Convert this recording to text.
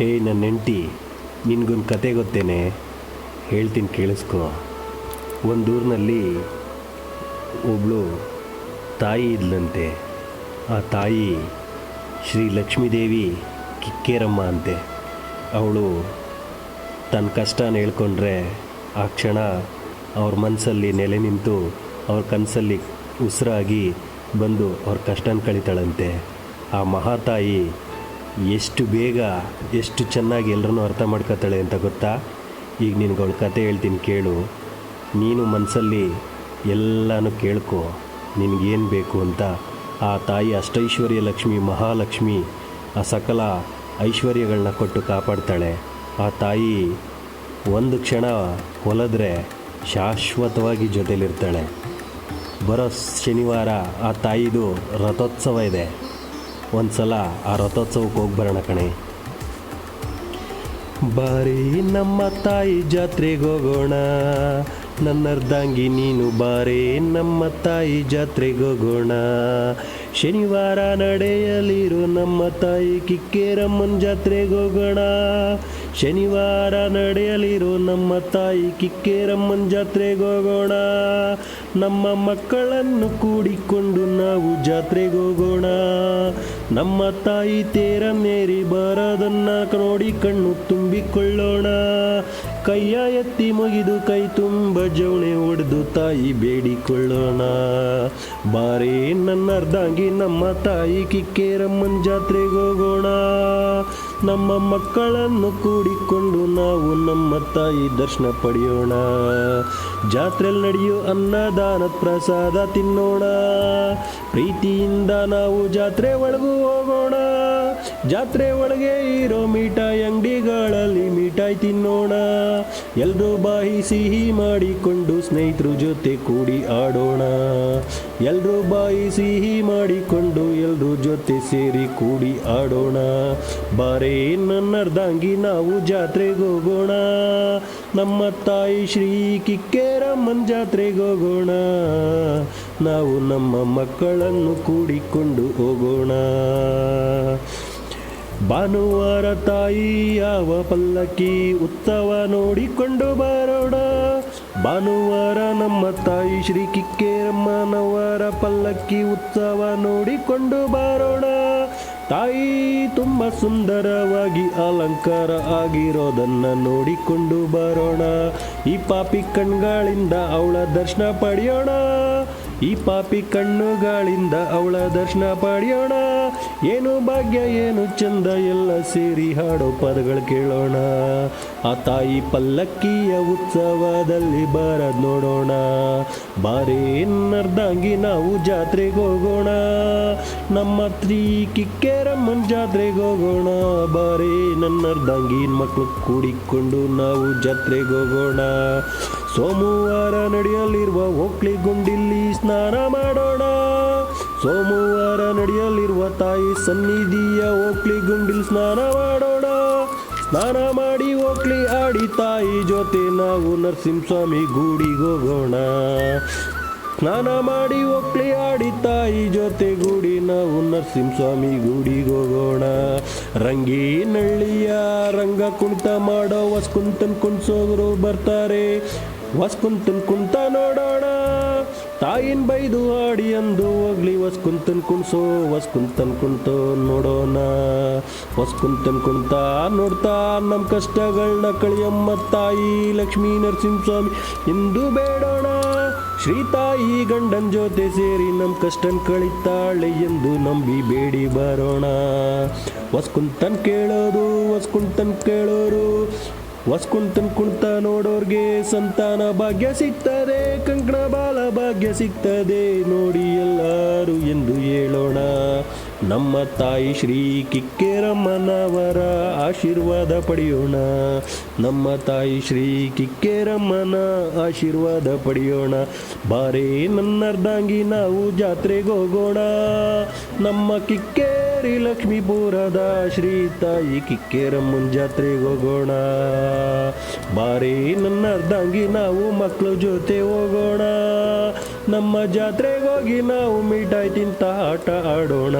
ಏಯ್ ನನ್ನ ಹೆಂಡ್ತಿ, ನಿನಗೊಂದು ಕತೆ ಗೊತ್ತೇನೆ? ಹೇಳ್ತೀನಿ, ಕೇಳಿಸ್ಕೊ. ಒಂದೂರಿನಲ್ಲಿ ಒಬ್ಬಳು ತಾಯಿ ಇದ್ಲಂತೆ. ಆ ತಾಯಿ ಶ್ರೀ ಲಕ್ಷ್ಮೀದೇವಿ ಕಿಕ್ಕೇರಮ್ಮ ಅಂತೆ. ಅವಳು ತನ್ನ ಕಷ್ಟನ ಹೇಳ್ಕೊಂಡ್ರೆ ಆ ಕ್ಷಣ ಅವ್ರ ಮನಸ್ಸಲ್ಲಿ ನೆಲೆ ನಿಂತು ಅವ್ರ ಕನಸಲ್ಲಿ ಉಸಿರಾಗಿ ಬಂದು ಅವ್ರ ಕಷ್ಟನ ಕಳಿತಾಳಂತೆ. ಆ ಮಹಾತಾಯಿ ಎಷ್ಟು ಬೇಗ, ಎಷ್ಟು ಚೆನ್ನಾಗಿ ಎಲ್ಲರನ್ನೂ ಅರ್ಥ ಮಾಡ್ಕೊತಾಳೆ ಅಂತ ಗೊತ್ತಾ? ಈಗ ನಿನ್ಗೆ ಅವಳ ಕತೆ ಹೇಳ್ತೀನಿ ಕೇಳು. ನೀನು ಮನಸ್ಸಲ್ಲಿ ಎಲ್ಲನೂ ಕೇಳ್ಕೊ. ನಿನಗೇನು ಬೇಕು ಅಂತ. ಆ ತಾಯಿ ಅಷ್ಟೈಶ್ವರ್ಯ ಲಕ್ಷ್ಮಿ, ಮಹಾಲಕ್ಷ್ಮಿ, ಆ ಸಕಲ ಐಶ್ವರ್ಯಗಳನ್ನ ಕೊಟ್ಟು ಕಾಪಾಡ್ತಾಳೆ. ಆ ತಾಯಿ ಒಂದು ಕ್ಷಣ ಹೊಲದ್ರೆ ಶಾಶ್ವತವಾಗಿ ಜೊತೆಲಿರ್ತಾಳೆ. ಬರೋ ಶನಿವಾರ ಆ ತಾಯಿದು ರಥೋತ್ಸವ ಇದೆ. ಒಂದು ಸಲ ಆ ರಥೋತ್ಸವಕ್ಕೆ ಹೋಗಿ ಬರೋಣ ಕಣೆ. ಬಾರಿ ನಮ್ಮ ತಾಯಿ ಜಾತ್ರೆಗೆ ಹೋಗೋಣ. ನನ್ನರ್ಧಾಂಗಿ ನೀನು ಬಾರೆ ನಮ್ಮ ತಾಯಿ ಜಾತ್ರೆಗೆ ಹೋಗೋಣ. ಶನಿವಾರ ನಡೆಯಲಿರು ನಮ್ಮ ತಾಯಿ ಕಿಕ್ಕೇರಮ್ಮನ ಜಾತ್ರೆಗೆ ಹೋಗೋಣ. ಶನಿವಾರ ನಡೆಯಲಿರು ನಮ್ಮ ತಾಯಿ ಕಿಕ್ಕೇರಮ್ಮನ ಜಾತ್ರೆಗೆ ಹೋಗೋಣ. ನಮ್ಮ ಮಕ್ಕಳನ್ನು ಕೂಡಿಕೊಂಡು ನಾವು ಜಾತ್ರೆಗೆ ಹೋಗೋಣ. ನಮ್ಮ ತಾಯಿ ತೇರ ಮೇರಿ ಬರದನ್ನ ನೋಡಿ ಕಣ್ಣು ತುಂಬಿಕೊಳ್ಳೋಣ. ಕೈಯ ಎತ್ತಿ ಮುಗಿದು ಕೈ ತುಂಬ ಜವಣೆ ಒಡೆದು ತಾಯಿ ಬೇಡಿಕೊಳ್ಳೋಣ. ಬಾರೇ ನನ್ನ ಅರ್ಧಾಂಗಿ ನಮ್ಮ ತಾಯಿ ಕಿಕ್ಕೇರಮ್ಮನ ಜಾತ್ರೆಗೆ ಹೋಗೋಣ. ನಮ್ಮ ಮಕ್ಕಳನ್ನು ಕೂಡಿಕೊಂಡು ನಾವು ನಮ್ಮ ತಾಯಿ ದರ್ಶನ ಪಡೆಯೋಣ. ಜಾತ್ರೆಯಲ್ಲಿ ನಡೆಯೋ ಅನ್ನದಾನ ಪ್ರಸಾದ ತಿನ್ನೋಣ. ಪ್ರೀತಿಯಿಂದ ನಾವು ಜಾತ್ರೆ ಒಳಗೂ ಹೋಗೋಣ. ಜಾತ್ರೆ ಒಳಗೆ ಇರೋ ಮಿಠಾಯಿ ಅಂಗಡಿಗಳಲ್ಲಿ ಮಿಠಾಯಿ ತಿನ್ನೋಣ. ಎಲ್ಲರೂ ಬಾಯಿ ಸಿಹಿ ಮಾಡಿಕೊಂಡು ಸ್ನೇಹಿತರ ಜೊತೆ ಕೂಡಿ ಆಡೋಣ. ಎಲ್ಲರೂ ಬಾಯಿ ಸಿಹಿ ಮಾಡಿಕೊಂಡು ಎಲ್ಲರೂ ಜೊತೆ ಸೇರಿ ಕೂಡಿ ಆಡೋಣ. ಬಾರೇ ನನ್ನರ್ಧಾಂಗಿ ನಾವು ಜಾತ್ರೆಗೆ ಹೋಗೋಣ. ನಮ್ಮ ತಾಯಿ ಶ್ರೀ ಕಿಕ್ಕೇರಮ್ಮನ ಜಾತ್ರೆಗೆ ಹೋಗೋಣ. ನಾವು ನಮ್ಮ ಮಕ್ಕಳನ್ನು ಕೂಡಿಕೊಂಡು ಹೋಗೋಣ. ಭಾನುವಾರ ತಾಯಿ ಯಾವ ಪಲ್ಲಕ್ಕಿ ಉತ್ಸವ ನೋಡಿಕೊಂಡು ಬರೋಣ ಭಾನುವಾರ ನಮ್ಮ ತಾಯಿ ಶ್ರೀ ಕಿಕ್ಕೇರಮ್ಮನವರ ಪಲ್ಲಕ್ಕಿ ಉತ್ಸವ ನೋಡಿಕೊಂಡು ಬರೋಣ ತಾಯಿ ತುಂಬ ಸುಂದರವಾಗಿ ಅಲಂಕಾರ ಆಗಿರೋದನ್ನ ನೋಡಿಕೊಂಡು ಬರೋಣ ಈ ಪಾಪಿ ಕಣ್ಗಳಿಂದ ಅವಳ ದರ್ಶನ ಪಡೆಯೋಣ. ಈ ಪಾಪಿ ಕಣ್ಣುಗಳಿಂದ ಅವಳ ದರ್ಶನ ಪಡೆಯೋಣ. ಏನು ಭಾಗ್ಯ, ಏನು ಚಂದ, ಎಲ್ಲ ಸೇರಿ ಹಾಡೋ ಪದಗಳು ಕೇಳೋಣ. ಆ ತಾಯಿ ಪಲ್ಲಕ್ಕಿಯ ಉತ್ಸವದಲ್ಲಿ ಬರದ್ ನೋಡೋಣ. ಬಾರೇ ನರ್ದಂಗಿ ನಾವು ಜಾತ್ರೆಗೆ ಹೋಗೋಣ. ನಮ್ಮ ತ್ರೀ ಕಿಕ್ಕೇರಮ್ಮನ ಜಾತ್ರೆಗೆ ಹೋಗೋಣ. ಬಾರೇ ನನ್ನರ್ದಾಂಗಿನ ಮಕ್ಕಳು ಕೂಡಿಕೊಂಡು ನಾವು ಜಾತ್ರೆಗೆ ಹೋಗೋಣ. ಸೋಮವಾರ ನಡೆಯಲಿರುವ ಓಕ್ಲಿ ಗುಂಡಿಲ್ಲಿ ಸ್ನಾನ ಮಾಡೋಣ. ಸೋಮವಾರ ನಡೆಯಲಿರುವ ತಾಯಿ ಸನ್ನಿಧಿಯ ಓಕ್ಲಿ ಗುಂಡಿಲ್ ಸ್ನಾನ ಮಾಡೋಣ. ಸ್ನಾನ ಮಾಡಿ ಓಕ್ಲಿ ಆಡಿ ತಾಯಿ ಜೊತೆ ನಾವು ನರಸಿಂಹಸ್ವಾಮಿ ಗೂಡಿಗೆ ಹೋಗೋಣ. ಸ್ನಾನ ಮಾಡಿ ಒಕ್ಲಿ ಆಡಿ ತಾಯಿ ಜೊತೆ ಗೂಡಿ ನಾವು ನರಸಿಂಹಸ್ವಾಮಿ ಗೂಡಿಗೆ ಹೋಗೋಣ. ರಂಗೀನಹಳ್ಳಿಯ ರಂಗ ಕುಣಿತ ಮಾಡೋ ಹೊಸ್ಕುಂತನ್ ಕುಣ್ಸೋರು ಬರ್ತಾರೆ. ಕುಂತ ನೋಡೋಣ. ತಾಯಿನ ಬೈದು ಆಡಿ ಅಂದು ಹೋಗ್ಲಿ ಹೊಸ್ಕುಂತನ್ ಕುಣ್ಸೋ ಹೊಸ್ಕುಂತನ್ ಕುಂತೋ ನೋಡೋಣ. ಹೊಸ್ಕುಂತನ್ ಕುಂತ ನೋಡ್ತಾ ನಮ್ಮ ಕಷ್ಟಗಳನ್ನ ಕಳಿಯಮ್ಮ ತಾಯಿ ಲಕ್ಷ್ಮೀ ನರಸಿಂಹಸ್ವಾಮಿ. ಎಂದು ಬೇಡೋಣ. ಶ್ರೀ ತಾಯಿ ಗಂಡನ್ ಜೊತೆ ಸೇರಿ ನಮ್ಮ ಕಷ್ಟನ್ ಕಳಿತಾಳೆ ಎಂದು ನಂಬಿ ಬೇಡಿ ಬರೋಣ. ವಸ್ಕುಂತನ್ ಕೇಳೋದು, ವಸ್ಕುಂತನ್ ಕೇಳೋರು. ಹೊಸ್ಕುಂತನ್ ಕುಂತ ನೋಡೋರ್ಗೆ ಸಂತಾನ ಭಾಗ್ಯ ಸಿಗ್ತದೆ, ಕಂಕಣ ಬಾಲ ಭಾಗ್ಯ ಸಿಗ್ತದೆ. ನೋಡಿ ಎಲ್ಲರೂ ಎಂದು ಹೇಳೋಣ. ನಮ್ಮ ತಾಯಿ ಶ್ರೀ ಕಿಕ್ಕೇರಮ್ಮನವರ ಆಶೀರ್ವಾದ ಪಡೆಯೋಣ. ನಮ್ಮ ತಾಯಿ ಶ್ರೀ ಕಿಕ್ಕೇರಮ್ಮನ ಆಶೀರ್ವಾದ ಪಡೆಯೋಣ. ಬಾರೇ ನನ್ನರ್ಧಾಂಗಿ ನಾವು ಜಾತ್ರೆಗೆ ಹೋಗೋಣ. ನಮ್ಮ ಕಿಕ್ಕೇರಿ ಲಕ್ಷ್ಮೀಪುರದ ಶ್ರೀ ತಾಯಿ ಕಿಕ್ಕೇರಮ್ಮನ ಜಾತ್ರೆಗೆ ಹೋಗೋಣ. ಬಾರಿ ನನ್ನ ಅರ್ಧಂಗಿ ನಾವು ಮಕ್ಕಳ ಜೊತೆ ಹೋಗೋಣ. ನಮ್ಮ ಜಾತ್ರೆಗೋಗಿ ನಾವು ಮಿಠಾಯಿ ತಿಂತ ಆಟ ಆಡೋಣ.